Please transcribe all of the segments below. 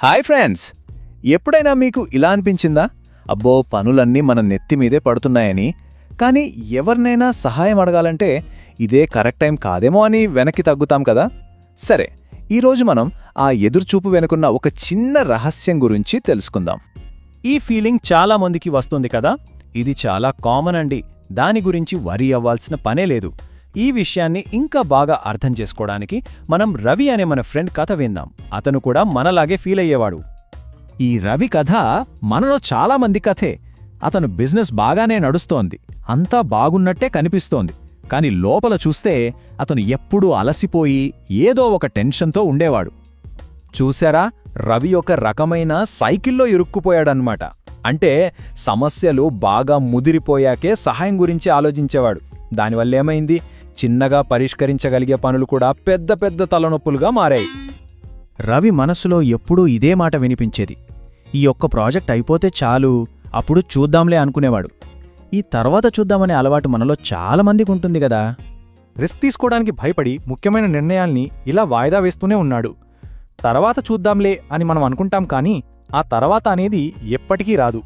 Hi friends! ఎప్పుడైనా మీకు ఇలా అనిపించిందా? అబ్బో పనులన్నీ మన నెత్తి మీదే పడుతున్నాయని. కానీ ఎవరినైనా సహాయం అడగాలంటే ఇదే కరెక్ట్ టైం కాదేమో అని వెనక్కి తగ్గుతాం కదా? సరే ఈరోజు మనం ఆ ఎదురుచూపు వెనుకున్న ఒక చిన్న రహస్యం గురించి తెలుసుకుందాం. ఈ ఫీలింగ్ చాలా మందికి వస్తుంది కదా? ఇది చాలా కామన్ అండి. దాని గురించి వరి అవ్వాల్సిన పనే లేదు. ఈ విషయాన్ని ఇంకా బాగా అర్థం చేసుకోవడానికి మనం రవి అనే మన ఫ్రెండ్ కథ విందాం. అతను కూడా మనలాగే ఫీల్ అయ్యేవాడు. ఈ రవి కథ మనలో చాలామంది కథే. అతను బిజినెస్ బాగానే నడుస్తోంది. అంతా బాగున్నట్టే కనిపిస్తోంది. కాని లోపల చూస్తే అతను ఎప్పుడూ అలసిపోయి ఏదో ఒక టెన్షన్తో ఉండేవాడు. చూశారా? రవి ఒక రకమైన సైకిల్లో ఇరుక్కుపోయాడన్నమాట. అంటే సమస్యలు బాగా ముదిరిపోయాకే సహాయం గురించి ఆలోచించేవాడు. దానివల్లేమైంది చిన్నగా పరిష్కరించగలిగే పనులు కూడా పెద్ద పెద్ద తలనొప్పులుగా మారాయి. రవి మనసులో ఎప్పుడూ ఇదే మాట వినిపించేది. ఈ ఒక్క ప్రాజెక్ట్ అయిపోతే చాలు అప్పుడు చూద్దాంలే అనుకునేవాడు. ఈ తర్వాత చూద్దామనే అలవాటు మనలో చాలా మందికి ఉంటుంది కదా. రిస్క్ తీసుకోవడానికి భయపడి ముఖ్యమైన నిర్ణయాల్ని ఇలా వాయిదా వేస్తూనే ఉన్నాడు. తర్వాత చూద్దాంలే అని మనం అనుకుంటాం కానీ ఆ తర్వాత అనేది ఎప్పటికీ రాదు.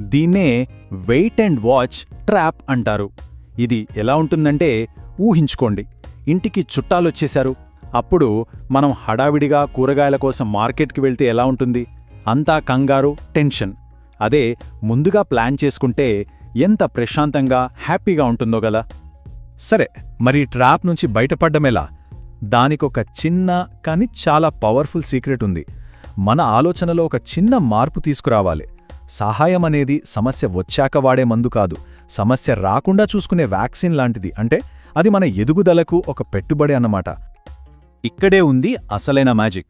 దీన్నే వెయిట్ అండ్ వాచ్ ట్రాప్ అంటారు. ఇది ఎలా ఉంటుందంటే ఊహించుకోండి. ఇంటికి చుట్టాలొచ్చేశారు. అప్పుడు మనం హడావిడిగా కూరగాయల కోసం మార్కెట్కి వెళ్తే ఎలా ఉంటుంది? అంతా కంగారు టెన్షన్. అదే ముందుగా ప్లాన్ చేసుకుంటే ఎంత ప్రశాంతంగా హ్యాపీగా ఉంటుందో గలా సరే మరి ట్రాప్ నుంచి బయటపడ్డమేలా దానికొక చిన్న కాని చాలా పవర్ఫుల్ సీక్రెట్ ఉంది. మన ఆలోచనలో ఒక చిన్న మార్పు తీసుకురావాలి. సహాయం అనేది సమస్య వచ్చాక వాడే మందు కాదు. సమస్య రాకుండా చూసుకునే వ్యాక్సిన్ లాంటిది. అంటే అది మన ఎదుగుదలకు ఒక పెట్టుబడి అన్నమాట. ఇక్కడే ఉంది అసలైన మ్యాజిక్.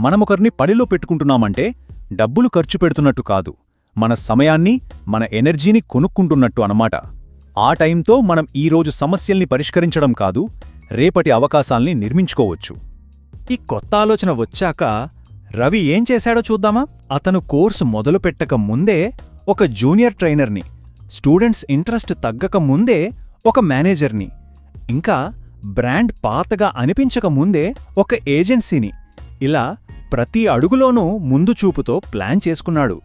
మనమొకరిని పనిలో పెట్టుకుంటున్నామంటే డబ్బులు ఖర్చు పెడుతున్నట్టు కాదు. మన సమయాన్ని మన ఎనర్జీని కొనుక్కుంటున్నట్టు అనమాట ఆ టైంతో మనం ఈరోజు సమస్యల్ని పరిష్కరించడం కాదు రేపటి అవకాశాల్ని నిర్మించుకోవచ్చు. ఈ కొత్త ఆలోచన వచ్చాక రవి ఏం చేశాడో చూద్దామా? అతను కోర్సు మొదలుపెట్టక ముందే ఒక జూనియర్ ట్రైనర్ని స్టూడెంట్స్ ఇంట్రెస్ట్ తగ్గక ముందే ఒక మేనేజర్ని ఇంకా బ్రాండ్ పాతగా అనిపించక ముందే ఒక ఏజెన్సీని ఇలా ప్రతి అడుగులోనూ ముందు చూపుతో ప్లాన్ చేసుకున్నాడు.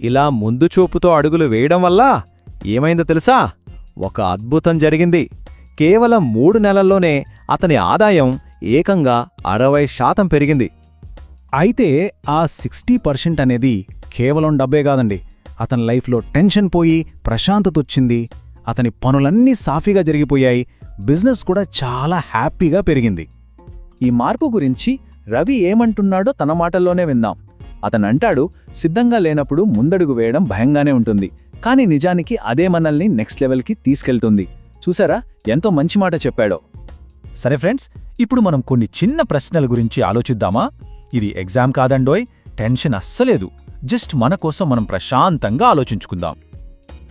ఇలా ముందు చూపుతో అడుగులు వేయడం వల్ల ఏమైందో తెలుసా? ఒక అద్భుతం జరిగింది. కేవలం మూడు నెలల్లోనే అతని ఆదాయం ఏకంగా అరవై శాతం పెరిగింది. అయితే ఆ సిక్స్టీ పర్సెంట్ అనేది కేవలం డబ్బే కాదండి. అతని లైఫ్లో టెన్షన్ పోయి ప్రశాంతత వచ్చింది. అతని పనులన్నీ సాఫీగా జరిగిపోయాయి. బిజినెస్ కూడా చాలా హ్యాపీగా పెరిగింది. ఈ మార్పు గురించి రవి ఏమంటున్నాడో తన మాటల్లోనే విందాం. అతనంటాడు సిద్ధంగా లేనప్పుడు ముందడుగు వేయడం భయంగానే ఉంటుంది. కానీ నిజానికి అదే మనల్ని నెక్స్ట్ లెవెల్కి తీసుకెళ్తుంది. చూసారా? ఎంతో మంచి మాట చెప్పాడో. సరే ఫ్రెండ్స్ ఇప్పుడు మనం కొన్ని చిన్న ప్రశ్నల గురించి ఆలోచిద్దామా? ఇది ఎగ్జామ్ కాదండోయ్ టెన్షన్ అస్సలేదు. జస్ట్ మన కోసం మనం ప్రశాంతంగా ఆలోచించుకుందాం.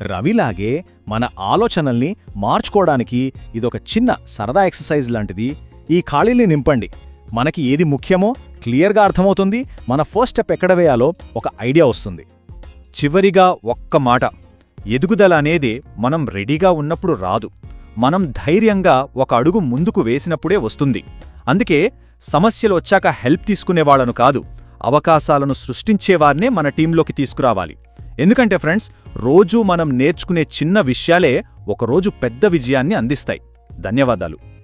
రవిలాగే మన ఆలోచనల్ని మార్చుకోవడానికి ఇదొక చిన్న సరదా ఎక్సర్సైజ్ లాంటిది. ఈ ఖాళీని నింపండి. మనకి ఏది ముఖ్యమో క్లియర్గా అర్థమవుతుంది. మన ఫస్ట్ స్టెప్ ఎక్కడ వేయాలో ఒక ఐడియా వస్తుంది. చివరిగా ఒక్క మాట. ఎదుగుదల అనేది మనం రెడీగా ఉన్నప్పుడు రాదు. మనం ధైర్యంగా ఒక అడుగు ముందుకు వేసినప్పుడే వస్తుంది. అందుకే సమస్యలు వచ్చాక హెల్ప్ తీసుకునేవాళ్ళను కాదు. అవకాశాలను సృష్టించేవారినే మన టీంలోకి తీసుకురావాలి. ఎందుకంటే ఫ్రెండ్స్ రోజూ మనం నేర్చుకునే చిన్న విషయాలే ఒకరోజు పెద్ద విజయాన్ని అందిస్తాయి. ధన్యవాదాలు.